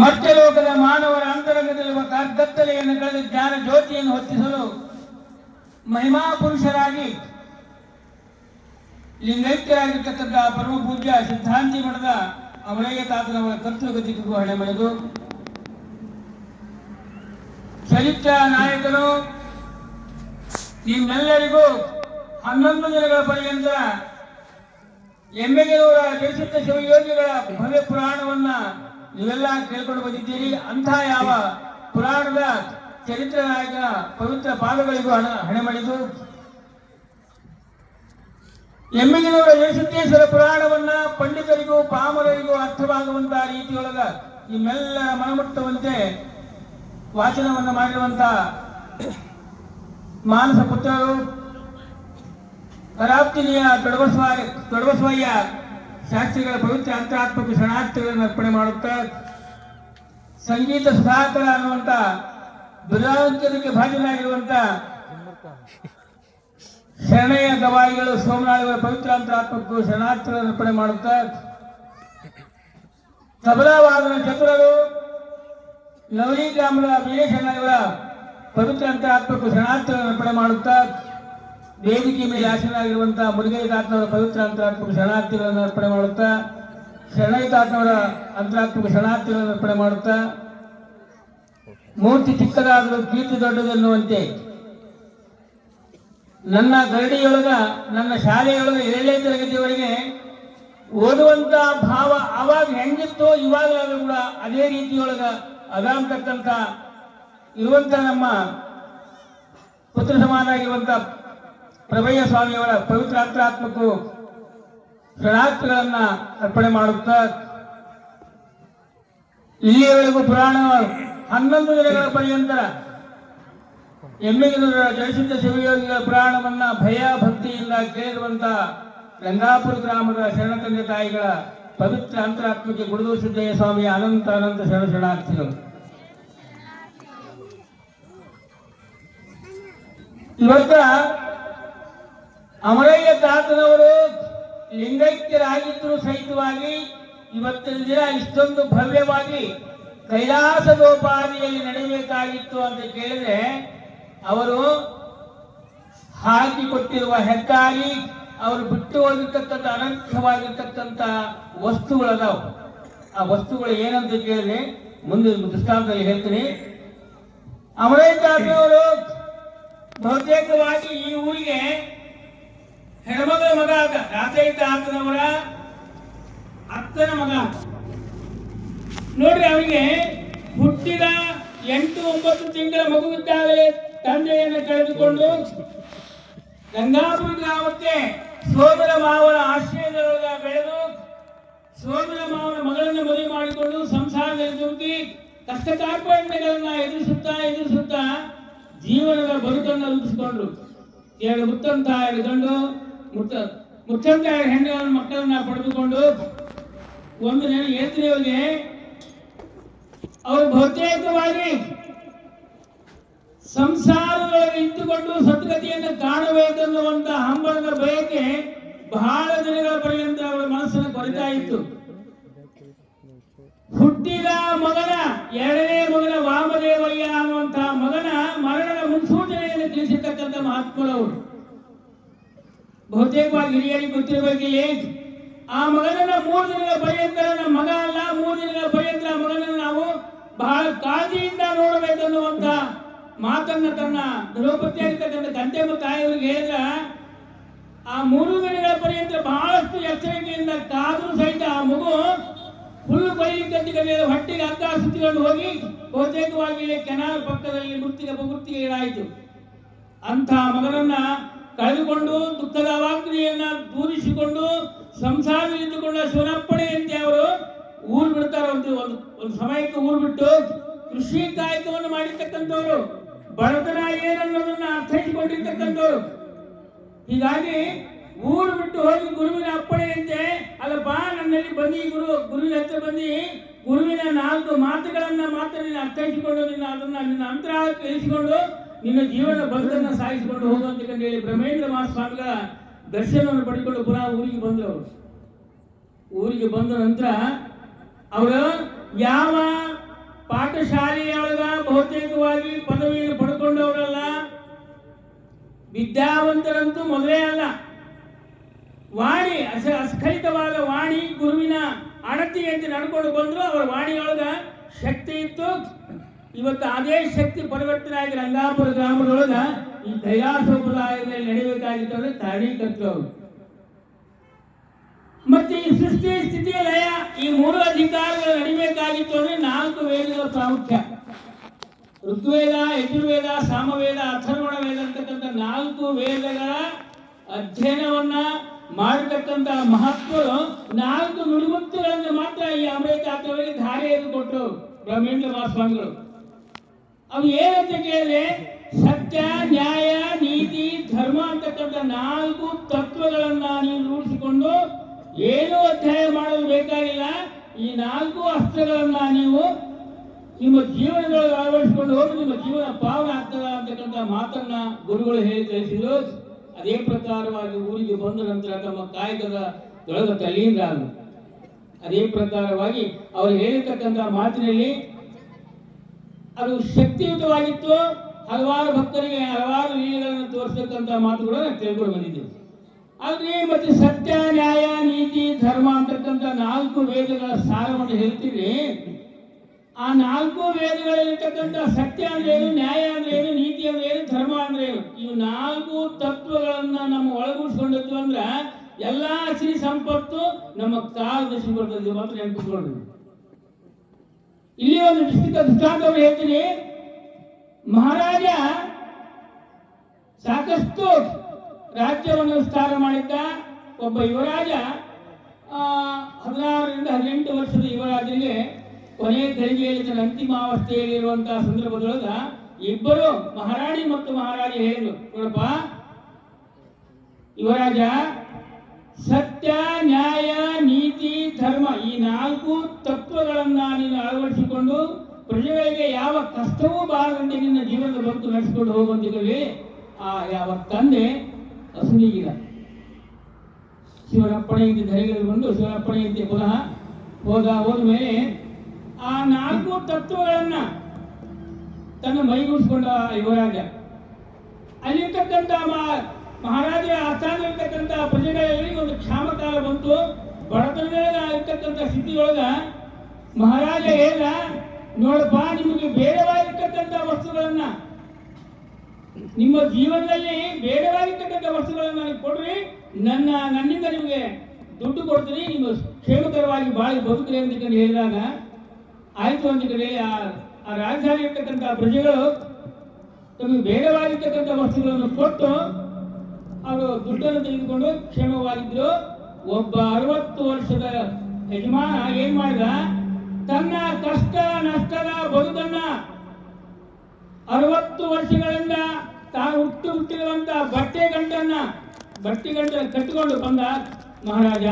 ಮಧ್ಯಲೋಕದ ಮಾನವರ ಅಂತರಂಗದಲ್ಲಿರುವ ಕತ್ತಲೆಯನ್ನು ಕಳೆದು ಜ್ಞಾನ ಜ್ಯೋತಿಯನ್ನು ಹೊತ್ತಿಸಲು ಮಹಿಮಾ ಪುರುಷರಾಗಿ ಲಿಂಗೈಕ್ಯರಾಗಿರ್ತಕ್ಕಂಥ ಪರಮ ಪೂಜ್ಯ ಸಿದ್ಧಾಂತಿ ಮಠದ ಅಮರಯ್ಯ ತಾತನವರ ಕರ್ತೃಗತಿಗೂ ಹಣೆ ಮಳೆದು ಸಂಯುಕ್ತ ನಾಯಕರು, ನಿಮ್ಮೆಲ್ಲರಿಗೂ ಹನ್ನೊಂದು ದಿನಗಳ ಪರ್ಯಂತ ಎಮ್ಮೆಗೆರವರ ಜಯಸಿದ್ಧ ಶಿವಯೋಗಿಗಳ ಭವ್ಯ ಪುರಾಣವನ್ನ ನೀವೆಲ್ಲ ಕೇಳ್ಕೊಂಡು ಬಂದಿದ್ದೀರಿ. ಅಂತ ಯಾವ ಪುರಾಣದ ಚರಿತ್ರ ನಾಯಕನ ಪವಿತ್ರ ಪಾದಗಳಿಗೂ ಹಣ, ಹಣೆ ಮಾಡಿದ್ದು? ಎಮ್ಮೆಗಿನವರ ಜಯಸಿದ್ದೇಶ್ವರ ಪುರಾಣವನ್ನ ಪಂಡಿತರಿಗೂ, ಪಾಮರರಿಗೂ ಅರ್ಥವಾಗುವಂತಹ ರೀತಿಯೊಳಗ ಮೆಲ್ಲ ಮನಮುಟ್ಟುವಂತೆ ವಾಚನವನ್ನ ಮಾಡಿರುವಂತ ಮಾನಸ ಪುತ್ರರು. ಕರಾಪ್ತಿನಿಯ ದೊಡವಸ್ವಾಯ ತೊಡಬಸವಯ್ಯ ಶಾಸ್ತ್ರಿಗಳ ಪವಿತ್ರ ಅಂತರಾತ್ಮಕ ಶರಣಾರ್ಥಿಗಳನ್ನು ಅರ್ಪಣೆ ಮಾಡುತ್ತಾ, ಸಂಗೀತ ಸುಧಾಕರ ಅನ್ನುವಂತ ಬಿರುದಾಂಕರಿಗೆ ಭಾಜನಾಗಿರುವಂತ ಶರಣೆಯ ಗವಾಯಿಗಳು ಸೋಮನಾಳಿಗಳ ಪವಿತ್ರ ಅಂತರಾತ್ಮಕ್ಕೂ ಶರಣಾರ್ಥಿಗಳನ್ನು ಅರ್ಪಣೆ ಮಾಡುತ್ತಾ, ತಬಲಾವಾದನ ಚತುರರು ನವಲಿ ಗ್ರಾಮದ ವೀರೇಶಣ್ಣಯವರ ಪವಿತ್ರ ಅಂತರಾತ್ಮಕ್ಕೂ ಶರಣಾರ್ಥಿಗಳನ್ನು ಅರ್ಪಣೆ ಮಾಡುತ್ತಾ ವೇದಿಕೆ ಮೇಲೆ ಆಶೀನಾಗಿರುವಂತಹ ಮುರುಗೈತಾತ್ಮವರ ಪವಿತ್ರ ಅಂತರಾತ್ಮಕ ಶರಣಾರ್ಥಿಗಳನ್ನು ಅರ್ಪಣೆ ಮಾಡುತ್ತಾ ಶರಣೈ ತಾತ್ನವರ ಅಂತರಾತ್ಮಕ ಶರಣಾರ್ಥಿಗಳನ್ನು ಅರ್ಪಣೆ ಮಾಡುತ್ತಾ, ಮೂರ್ತಿ ಚಿಕ್ಕದಾದರೂ ಕೀರ್ತಿ ದೊಡ್ಡದೆನ್ನುವಂತೆ ನನ್ನ ಗರಡಿಯೊಳಗ, ನನ್ನ ಶಾಲೆಯೊಳಗ ಏಳನೇ ತರಗತಿಯವರೆಗೆ ಓದುವಂತ ಭಾವ ಅವಾಗ ಹೆಂಗಿತ್ತು ಇವಾಗಲಾದ್ರೂ ಕೂಡ ಅದೇ ರೀತಿಯೊಳಗ ಅದಾಂತಕ್ಕಂಥ ಇರುವಂತ ನಮ್ಮ ಪುತ್ರ ಸಮಾನಾಗಿರುವಂತ ಪ್ರಭಯ್ಯ ಸ್ವಾಮಿಯವರ ಪವಿತ್ರ ಅಂತರಾತ್ಮಕ್ಕೂ ಶರಣಾರ್ಥಿಗಳನ್ನ ಅರ್ಪಣೆ ಮಾಡುತ್ತಾ, ಇಲ್ಲಿಯವರೆಗೂ ಪುರಾಣ ಹನ್ನೊಂದು ದಿನಗಳ ಪರ್ಯಂತರ ಎಮ್ಮೆಗಿನ ಜಯಸಿದ್ಧ ಶಿವಯೋಗಿಗಳ ಪುರಾಣವನ್ನ ಭಯ ಭಕ್ತಿಯಿಂದ ಕೇಳಿರುವಂತ ಗಂಗಾಪುರ ಗ್ರಾಮದ ಶರಣ ತಂದೆ ತಾಯಿಗಳ ಪವಿತ್ರ ಅಂತರಾತ್ಮಕ್ಕೆ ಗುರುದೋ ಸಿದ್ದಯ್ಯ ಸ್ವಾಮಿಯ ಅನಂತ ಅನಂತ ಶರಣ ಶರಣಾರ್ಥಿಗಳು. ಇವತ್ತ ಅಮರಯ್ಯ ತಾತನವರು ಲಿಂಗೈಕ್ಯರಾಗಿದ್ದರೂ ಸಹಿತವಾಗಿ ಇವತ್ತಿನ ದಿನ ಇಷ್ಟೊಂದು ಭವ್ಯವಾಗಿ ಕೈಲಾಸದೋಪಾದಿಯಲ್ಲಿ ನಡೆಯಬೇಕಾಗಿತ್ತು ಅಂತ ಕೇಳಿದ್ರೆ ಅವರು ಹಾಕಿಕೊಟ್ಟಿರುವ ಹೆದ್ದಾರಿ ಅವರು ಬಿಟ್ಟು ಹೋಗಿರ್ತಕ್ಕಂಥ ಅನಂತವಾಗಿರ್ತಕ್ಕಂಥ ವಸ್ತುಗಳದಾವು. ಆ ವಸ್ತುಗಳು ಏನಂತ ಕೇಳಿದ್ರೆ ಮುಂದೆ ದೃಷ್ಟಾಂತದಲ್ಲಿ ಹೇಳ್ತೀನಿ. ಅಮರಯ್ಯ ಅವರು ಬಹುತೇಕವಾಗಿ ಈ ಊರಿಗೆ ಹೆಣ್ಮಗಳ ಮಗ ಆತ ರಾಜೈತ ಆತನವರ ಅಕ್ಕನ ಮಗ. ನೋಡ್ರಿ, ಅವನಿಗೆ ಹುಟ್ಟಿದ ಎಂಟು, ಒಂಬತ್ತು ತಿಂಗಳ ಮಗುವಿದ್ದಾಗಲೇ ತಂದೆಯನ್ನು ಕಳೆದುಕೊಂಡು ಗಂಗಾಪುರ ಗ್ರಾಮಕ್ಕೆ ಸೋದರ ಮಾವನ ಆಶ್ರಯದೊಳಗ ಬೆಳೆದು ಸೋದರ ಮಾವನ ಮಗಳನ್ನು ಮದುವೆ ಮಾಡಿಕೊಂಡು ಸಂಸಾರದಲ್ಲಿ ದುಡ್ಡಿ ಕಷ್ಟ ಕಾರ್ಪಣ್ಯಗಳನ್ನ ಎದುರಿಸುತ್ತಾ ಎದುರಿಸುತ್ತಾ ಜೀವನದ ಬದುಕನ್ನು ರೂಪಿಸಿಕೊಂಡ್ರು ಎರಡು ಮುತ್ತಂತ ಎರಡು ಗಂಡು ಮುತ್ತ ಮುತ್ತಂತ ಮಕ್ಕಳನ್ನ ಪಡೆದುಕೊಂಡು ಒಂದು ಜನ ಏತ್ರಿಯವರಿಗೆ ಅವರು ಬಹುತೇಕವಾಗಿ ಸಂಸಾರದೊಳಗೆ ನಿಂತುಕೊಂಡು ಸದ್ಗತಿಯನ್ನು ಕಾಣಬೇಕೆನ್ನುವಂತ ಹಂಬಲದ ಬಯಕೆ ಬಹಳ ದಿನಗಳ ಪರ್ಯಂತ ಅವರ ಮನಸ್ಸನ್ನು ಕೊರಿತಾ ಇತ್ತು. ಹುಟ್ಟಿದ ಮಗನ, ಎರಡನೇ ಮಗನ ವಾಮದೇವಯ್ಯ ಅನ್ನುವಂತಹ ಮಗನ ಮರಣದ ಮುನ್ಸೂಚನೆಯನ್ನು ತಿಳಿಸಿರ್ತಕ್ಕಂಥ ಮಹಾತ್ಮರವರು ಬಹುತೇಕವಾಗಿ ಹಿರಿಯರಿಗೆ ಗೊತ್ತಿರಬೇಕಿಲ್ಲಿ, ಆ ಮಗನನ್ನ ಮೂರು ದಿನಗಳ ಪರ್ಯಂತ, ನಮ್ಮ ಮಗ ಅಲ್ಲ, ಮೂರು ದಿನಗಳ ಪರ್ಯಂತ ಆ ಮಗನನ್ನು ನಾವು ಬಹಳ ಕಾಳಜಿಯಿಂದ ನೋಡಬೇಕನ್ನುವಂತ ಮಾತನ್ನ ತನ್ನ ದ್ರೌಪದಿಯಾಗಿರ್ತಕ್ಕಂಥ ತಂದೆ ಮತ್ತು ತಾಯಿಯವರಿಗೆ ಹೇಳಿದ್ರ, ಆ ಮೂರು ದಿನಗಳ ಪರ್ಯಂತ ಬಹಳಷ್ಟು ಎಚ್ಚರಿಕೆಯಿಂದ ಕಾದರೂ ಸಹಿತ ಆ ಮಗು ಹುಲ್ಲು ಕೊಯ್ಲಿಕ್ಕೆ ಹೊಟ್ಟಿಗೆ ಅರ್ಧ ಸುತ್ತಿಕೊಂಡು ಹೋಗಿ ಬಹುತೇಕವಾಗಿ ಕೆನಾಲ್ ಪಕ್ಕದಲ್ಲಿ ಮೃತ್ತಿಗೆ ಮೃತ್ತಿಗೆ ಏನಾಯಿತು ಅಂಥ ಮಗನನ್ನ ಕಳೆದುಕೊಂಡು ದುಃಖದ ಅವಾಗ್ನಿಯನ್ನ ದೂರಿಸಿಕೊಂಡು ಸಂಸಾರದಲ್ಲಿದ್ದುಕೊಂಡ ಶಿವನಪ್ಪಣೆಯಂತೆ ಅವರು ಊರು ಬಿಡ್ತಾರೆ ಒಂದು ಒಂದು ಸಮಯಕ್ಕೆ ಊರು ಬಿಟ್ಟು ಕೃಷಿ ಕಾಯಕವನ್ನು ಮಾಡಿರ್ತಕ್ಕಂಥವ್ರು ಬಡತನ ಏನನ್ನೋದನ್ನ ಅರ್ಥೈಸಿಕೊಂಡಿರ್ತಕ್ಕಂಥವ್ರು. ಹೀಗಾಗಿ ಊರು ಬಿಟ್ಟು ಹೋಗಿ ಗುರುವಿನ ಅಪ್ಪಣೆಯಂತೆ ಬಾ, ನನ್ನಲ್ಲಿ ಈ ಗುರು, ಗುರುವಿನ ಹತ್ರ ಬಂದು ಗುರುವಿನ ನಾಲ್ಕು ಮಾತುಗಳನ್ನ ಮಾತ್ರ ನೀನು ಅರ್ಥೈಸಿಕೊಂಡು ನಿನ್ನ ಅದನ್ನ ನಿನ್ನ ಅಂತರ ಕೇಳಿಸಿಕೊಂಡು ನಿನ್ನ ಜೀವನ ಬದುಕನ್ನ ಸಾಗಿಸಿಕೊಂಡು ಹೋಗುವಂತ ಹೇಳಿ ಬ್ರಹ್ಮೇಂದ್ರ ಮಹಾಸ್ವಾಮಿಗಳ ದರ್ಶನವನ್ನು ಪಡೆದುಕೊಂಡು ಪುನಃ ಊರಿಗೆ ಬಂದರು ಅವರು. ಊರಿಗೆ ಬಂದ ನಂತರ ಅವರು ಯಾವ ಪಾಠಶಾಲೆಯೊಳಗ ಬಹುತೇಕವಾಗಿ ಪದವಿಯನ್ನು ಪಡ್ಕೊಂಡವರಲ್ಲ, ವಿದ್ಯಾವಂತರಂತೂ ಮೊದಲೇ ಅಲ್ಲ. ವಾಣಿ, ಅಸ, ಅಸ್ಖಲಿತವಾದ ವಾಣಿ ಗುರುವಿನ ಅಣತಿಯಂತೆ ನಡ್ಕೊಂಡು ಬಂದ್ರು, ಅವರ ವಾಣಿಯೊಳಗ ಶಕ್ತಿ ಇತ್ತು. ಇವತ್ತು ಅದೇ ಶಕ್ತಿ ಪರಿವರ್ತನೆ ಆಗಿ ರಂಗಾಪುರ ಗ್ರಾಮದೊಳಗ ಈ ದಯಾ ಸಂಪ್ರದಾಯದಲ್ಲಿ ನಡೆಯಬೇಕಾಗಿತ್ತು ತಾರೀಕತ್ತು ಅವರು. ಮತ್ತೆ ಈ ಸೃಷ್ಟಿ ಸ್ಥಿತಿ ಲಯ ಈ ಮೂರು ಅಧಿಕಾರಗಳು ನಡಿಬೇಕಾಗಿತ್ತು ಅಂದ್ರೆ ನಾಲ್ಕು ವೇದಗಳ ಪ್ರಾಮುಖ್ಯ. ಋಗ್ವೇದ, ಯಜುರ್ವೇದ, ಸಾಮವೇದ ಅಥರ್ವಣ ವೇದ ಅಂತಕ್ಕಂಥ ನಾಲ್ಕು ವೇದಗಳ ಅಧ್ಯಯನವನ್ನ ಮಾಡಿರ್ತಕ್ಕಂಥ ಮಹತ್ವ ನಾಲ್ಕು ನುಡಿಮುತ್ತುಗಳನ್ನು ಮಾತ್ರ ಈ ಅಮೃತಾತ್ಮರಿಗೆ ಧಾರೆಯನ್ನು ಕೊಟ್ಟರು ಬ್ರಹ್ಮೇಂದ್ರ ಸ್ವಾಮಿಗಳು ಅವು ಏನಂತ ಕೇಳಿದ್ರೆ ಸತ್ಯ, ನ್ಯಾಯ, ನೀತಿ, ಧರ್ಮ ಅಂತಕ್ಕಂಥ ನಾಲ್ಕು ತತ್ವಗಳನ್ನ ನೀವು ರೂಢಿಸಿಕೊಂಡು ಏನು ಅಧ್ಯಯನ ಮಾಡಲು ಬೇಕಾಗಿಲ್ಲ. ಈ ನಾಲ್ಕು ಅಸ್ತ್ರಗಳನ್ನ ನೀವು ನಿಮ್ಮ ಜೀವನದೊಳಗೆ ಅಳವಡಿಸಿಕೊಂಡು ಹೋಗಿ ನಿಮ್ಮ ಜೀವನ ಪಾವನ ಆಗ್ತದ ಅಂತಕ್ಕಂಥ ಮಾತನ್ನ ಗುರುಗಳು ಹೇಳಿ ಕಳಿಸಿದ್ರು ಅದೇ ಪ್ರಕಾರವಾಗಿ ಊರಿಗೆ ಬಂದ ನಂತರ ತಮ್ಮ ಕಾಯಕದ ತೊಳಗ ತಲ್ಲೀನರಾದರು ಅದೇ ಪ್ರಕಾರವಾಗಿ ಅವರು ಹೇಳಿರ್ತಕ್ಕಂಥ ಮಾತಿನಲ್ಲಿ ಅದು ಶಕ್ತಿಯುತವಾಗಿತ್ತು. ಹಲವಾರು ಭಕ್ತರಿಗೆ ಹಲವಾರು ಲೀಲೆಗಳನ್ನು ತೋರಿಸ್ತಕ್ಕಂಥ ಮಾತುಗಳನ್ನು ತಿಳ್ಕೊಂಡು ಬಂದಿದ್ದೇವೆ ಆದ್ರೆ ಮತ್ತೆ ಸತ್ಯ, ನ್ಯಾಯ, ನೀತಿ, ಧರ್ಮ ಅಂತಕ್ಕಂಥ ನಾಲ್ಕು ವೇದಗಳ ಸಾರವನ್ನು ಹೇಳ್ತೀವಿ. ಆ ನಾಲ್ಕು ವೇದಗಳಲ್ಲಿರ್ತಕ್ಕಂಥ ಸತ್ಯ ಅಂದ್ರೆ ಏನು, ನ್ಯಾಯ ಅಂದ್ರೆ ಏನು, ನೀತಿ ಅಂದ್ರೆ ಏನು, ಧರ್ಮ ಅಂದ್ರೆ ಏನು? ಇವು ನಾಲ್ಕು ತತ್ವಗಳನ್ನ ನಮ್ಮ ಒಳಗೂಡಿಸ್ಕೊಂಡಿದ್ವು ಅಂದ್ರೆ ಎಲ್ಲಾ ಸಿರಿ ಸಂಪತ್ತು ನಮ್ಮ ಕಾಲದರ್ಶಿ ಬರ್ತದೆ. ಮಾತ್ರ ನೆನಪಿಟ್ಕೊಳ್ಳಿ ಇಲ್ಲಿ ಒಂದು ನಿಶ್ಚಿತ ದೃಷ್ಟಾಂತವನ್ನು ಹೇಳ್ತೀನಿ. ಮಹಾರಾಜ ಸಾಕಷ್ಟು ರಾಜ್ಯವನ್ನು ವಿಸ್ತಾರ ಮಾಡಿದ್ದ ಒಬ್ಬ ಯುವರಾಜ ಹದಿನಾರರಿಂದ ಹದಿನೆಂಟು ವರ್ಷದ ಯುವರಾಜನಿಗೆ ಕೊನೆಯ ತೆರಿಗೆಯಲ್ಲಿ ತನ್ನ ಅಂತಿಮಾವಸ್ಥೆಯಲ್ಲಿರುವಂತಹ ಸಂದರ್ಭದೊಳಗ ಇಬ್ಬರು ಮಹಾರಾಣಿ ಮತ್ತು ಮಹಾರಾಜ ಹೇಳಿದ್ರು. ನೋಡಪ್ಪ, ಯುವರಾಜ ನಾಲ್ಕು ತತ್ವಗಳನ್ನ ನೀನು ಅಳವಡಿಸಿಕೊಂಡು ಪ್ರಜೆಗಳಿಗೆ ಯಾವ ಕಷ್ಟವೂ ಬಾರದಂತೆ ನಿನ್ನ ಜೀವನದ ಬದುಕು ನಡೆಸಿಕೊಂಡು ಹೋಗುವಂತಿರಲಿ ಆ ಯಾವ ತಂದೆ ಅಸುನೀಗಿರ. ಶಿವನಪ್ಪಣೆಯಂತೆ ಧರೆಗಳು ಬಂದು ಶಿವನಪ್ಪಣೆಯಂತೆ ಪುನಃ ಹೋದ ಹೋದ ಮೇಲೆ ಆ ನಾಲ್ಕು ತತ್ವಗಳನ್ನ ತನ್ನ ಮೈಗೂಡಿಸಿಕೊಂಡ ಯುವರಾಜ. ಅಲ್ಲಿರ್ತಕ್ಕಂಥ ಮಹಾರಾಜರ ಮಹಾರಾಜ ಆಸ್ಥಾನದಲ್ಲಿರ್ತಕ್ಕಂಥ ಪ್ರಜೆಗಳಲ್ಲಿ ಒಂದು ಕ್ಷಾಮಕಾಲ ಬಂತು. ಬಡತನದ ಇರ್ತಕ್ಕಂಥ ಸ್ಥಿತಿಯೊಳಗ ಮಹಾರಾಜ ಹೇಳ ನೋಡಪ್ಪ, ನಿಮಗೆ ಬೇಡವಾಗಿರ್ತಕ್ಕಂಥ ವಸ್ತುಗಳನ್ನ. ನಿಮ್ಮ ಜೀವನದಲ್ಲಿ ಬೇಡವಾಗಿರ್ತಕ್ಕಂಥ ವಸ್ತುಗಳನ್ನ ನನಗೆ ಕೊಡ್ರಿ. ನನ್ನ, ನನ್ನಿಂದ ನಿಮಗೆ ದುಡ್ಡು ಕೊಡ್ತೀನಿ. ನಿಮ್ಮ ಕ್ಷೇಮಕರವಾಗಿ ಬಾಳಿ ಬದುಕ್ರಿ ಅಂತ ಹೇಳಿ ಹೇಳಿದಾಗ, ಆಯ್ತು ಅಂತ ಹೇಳಿ, ಆ ರಾಜಧಾನಿ ಇರ್ತಕ್ಕಂಥ ಪ್ರಜೆಗಳು ತಮಗೆ ಬೇಡವಾಗಿರ್ತಕ್ಕಂಥ ವಸ್ತುಗಳನ್ನು ಕೊಟ್ಟು ಅವರು ದುಡ್ಡನ್ನು ತೆಗೆದುಕೊಂಡು ಕ್ಷೇಮವಾಗಿದ್ರು. ಒಬ್ಬ ಅರವತ್ತು ವರ್ಷದ ಯಜಮಾನ ಏನ್ ಮಾಡಿದ? ತನ್ನ ಕಷ್ಟ, ನಷ್ಟದ ಬದುಕನ್ನ ಅರವತ್ತು ವರ್ಷಗಳಿಂದ ತಾನು ಹುಟ್ಟು ಹುಟ್ಟಿರುವಂತ ಬಟ್ಟೆ ಗಂಟನ್ನ ಬಟ್ಟೆ ಗಂಟೆ ಕಟ್ಟಿಕೊಂಡು ಬಂದ ಮಹಾರಾಜ,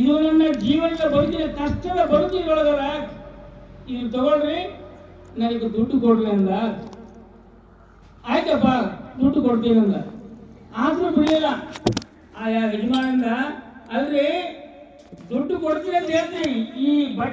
ಇದು ನನ್ನ ಜೀವನದ ಬದುಕಿನ ಕಷ್ಟದ ಬದುಕಿನೊಳಗದ, ಇದು ತಗೊಳ್ರಿ, ನನಗೆ ದುಡ್ಡು ಕೊಡ್ರಿ ಅಂದ. ಆಯ್ತಪ್ಪ, ದುಡ್ಡು ಕೊಡ್ತೀನಿ ಅಂದ. ಆದ್ರೂ ಬಿಡಲಿಲ್ಲ. ಆ ಯಜಮಾನಂದ, ಅಲ್ರಿ ದುಡ್ಡು ಕೊಡ್ತೀನಿ ಅಂತ ಹೇಳ್ತೀನಿ ಈ ಬಟ್ಟೆ